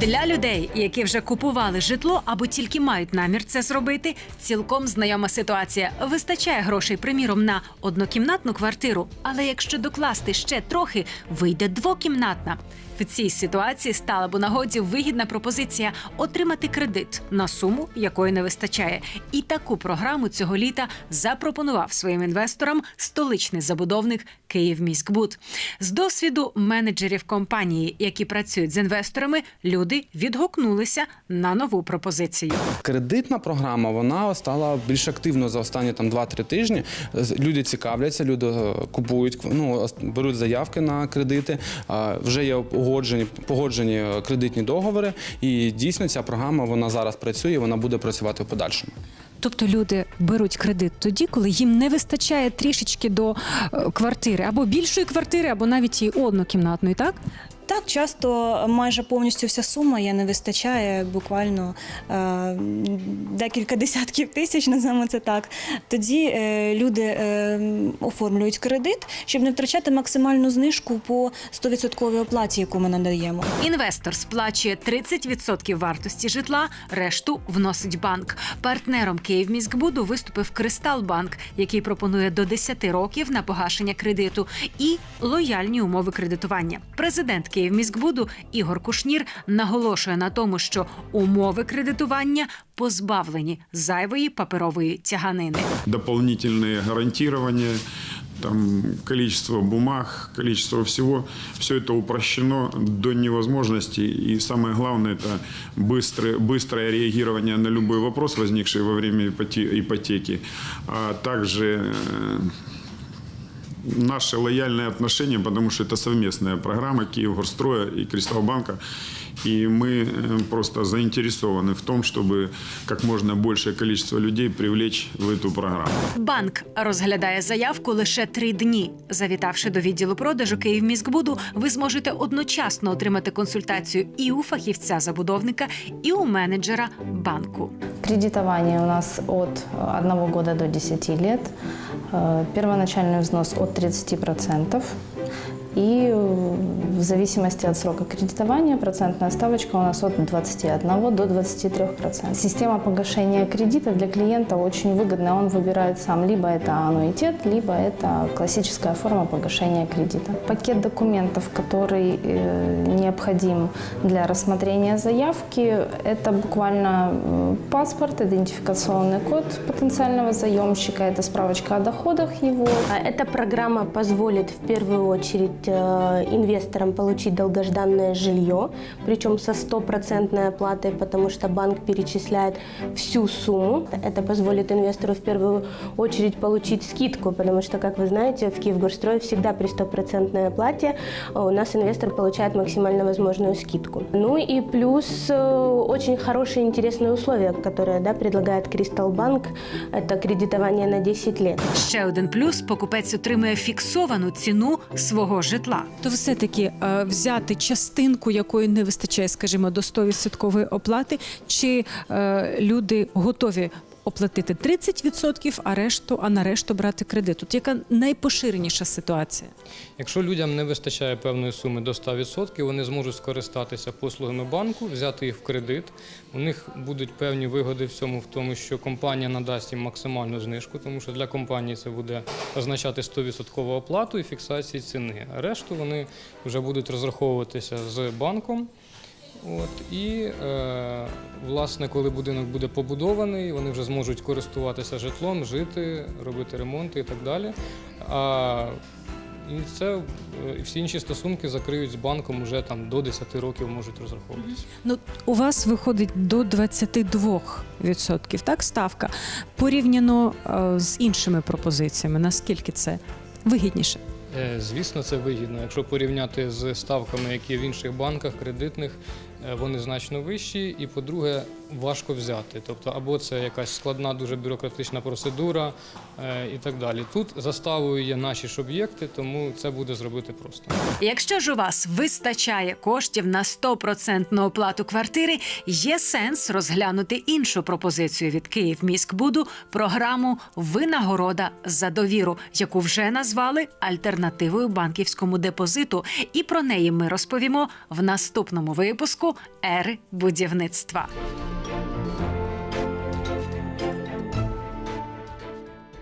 Для людей, які вже купували житло або тільки мають намір це зробити, цілком знайома ситуація. Вистачає грошей, приміром, на однокімнатну квартиру. Але якщо докласти ще трохи, вийде двокімнатна. В цій ситуації стала б у нагоді вигідна пропозиція отримати кредит на суму, якої не вистачає. І таку програму цього літа запропонував своїм інвесторам столичний забудовник Київміськбуд. З досвіду менеджерів компанії, які працюють з інвесторами, люди відгукнулися на нову пропозицію. Кредитна програма вона стала більш активною за останні там 2-3 тижні. Люди цікавляться, люди е, купують, ну беруть заявки на кредити. Вже є погоджені, погоджені е, кредитні договори. І дійсно ця програма вона зараз працює. Вона буде працювати в подальшому. Тобто люди беруть кредит тоді, коли їм не вистачає трішечки до е, квартири або більшої квартири, або навіть і однокімнатної, так? Так, часто майже повністю вся сума є не вистачає, буквально е, декілька десятків тисяч, називаємо це так. Тоді е, люди е, оформлюють кредит, щоб не втрачати максимальну знижку по 100% оплаті, яку ми надаємо. Інвестор сплачує 30% вартості житла, решту вносить банк. Партнером Київміськбуду виступив Кристалбанк, який пропонує до 10 років на погашення кредиту і лояльні умови кредитування. Президент Київміськбуду Ігор Кушнір наголошує на тому, що умови кредитування позбавлені зайвої паперової тяганини. дополнительные гарантирования, там количество бумаг, количество всего, все это упрощено до невозможности. И самое главное, это быстрое, быстрое реагирование на любой вопрос, возникший во время ипоте- ипотеки, а также э, наши лояльные отношения, потому что это совместная программа Киевгорстроя и Кристалбанка. И мы э, просто заинтересованы в том, чтобы как можно большее количество людей привлечь в эту программу. Банк розглядає заявку лише три дні. Завітавши до відділу продажу Київміськбуду, ви зможете одночасно отримати консультацію і у фахівця забудовника, і у менеджера банку. Кредитование у нас от 1 года до 10 лет. Э, Первоначальный взнос от 30%. И э, в зависимости от срока кредитования процентная ставочка у нас от 21 до 23%. Система погашения кредита для клиента очень выгодная. Он выбирает сам, либо это аннуитет, либо это классическая форма погашения кредита. Пакет документов, который э, необходим для рассмотрения заявки, это буквально э, паспорт, идентификационный код потенциального заемщика, это справочка о доходах его, А Эта программа позволит в первую очередь э, инвесторам получить долгожданное жилье, причем со стопроцентной оплатой, потому что банк перечисляет всю сумму. Это позволит инвестору в первую очередь получить скидку, потому что, как вы знаете, в Киевгорстрое всегда при стопроцентной оплате э, у нас инвестор получает максимально возможную скидку. Ну и плюс э, очень хорошие интересные условия, которые да, предлагает Кристал Банк. Это кредитование на 10 лет. Ще один плюс: покупець отримує фіксовану ціну свого житла. То все-таки е, взяти частинку, якої не вистачає, скажімо, до 100% оплати, чи е, люди готові оплатити 30%, а решту, а на решту брати кредит? Тут яка найпоширеніша ситуація? Якщо людям не вистачає певної суми до 100%, вони зможуть скористатися послугами банку, взяти їх в кредит. У них будуть певні вигоди в цьому, в тому, що компанія надасть їм максимальну знижку, тому що для компанії це буде означати 100% оплату і фіксації ціни. А решту вони вже будуть розраховуватися з банком. От, і е, власне, коли будинок буде побудований, вони вже зможуть користуватися житлом, жити, робити ремонти і так далі. А і це е, і всі інші стосунки закриють з банком вже там до 10 років можуть розраховуватися. Ну, у вас виходить до 22%, так, ставка. Порівняно е, з іншими пропозиціями, наскільки це вигідніше? Е, Звісно, це вигідно. Якщо порівняти з ставками, які в інших банках кредитних, вони значно вищі. І, по-друге, важко взяти. Тобто, або це якась складна, дуже бюрократична процедура е, і так далі. Тут заставою є наші ж об'єкти, тому це буде зробити просто. Якщо ж у вас вистачає коштів на 100% оплату квартири, є сенс розглянути іншу пропозицію від Київміськбуду програму Винагорода за довіру, яку вже назвали альтернативою банківському депозиту. І про неї ми розповімо в наступному випуску ери будівництва.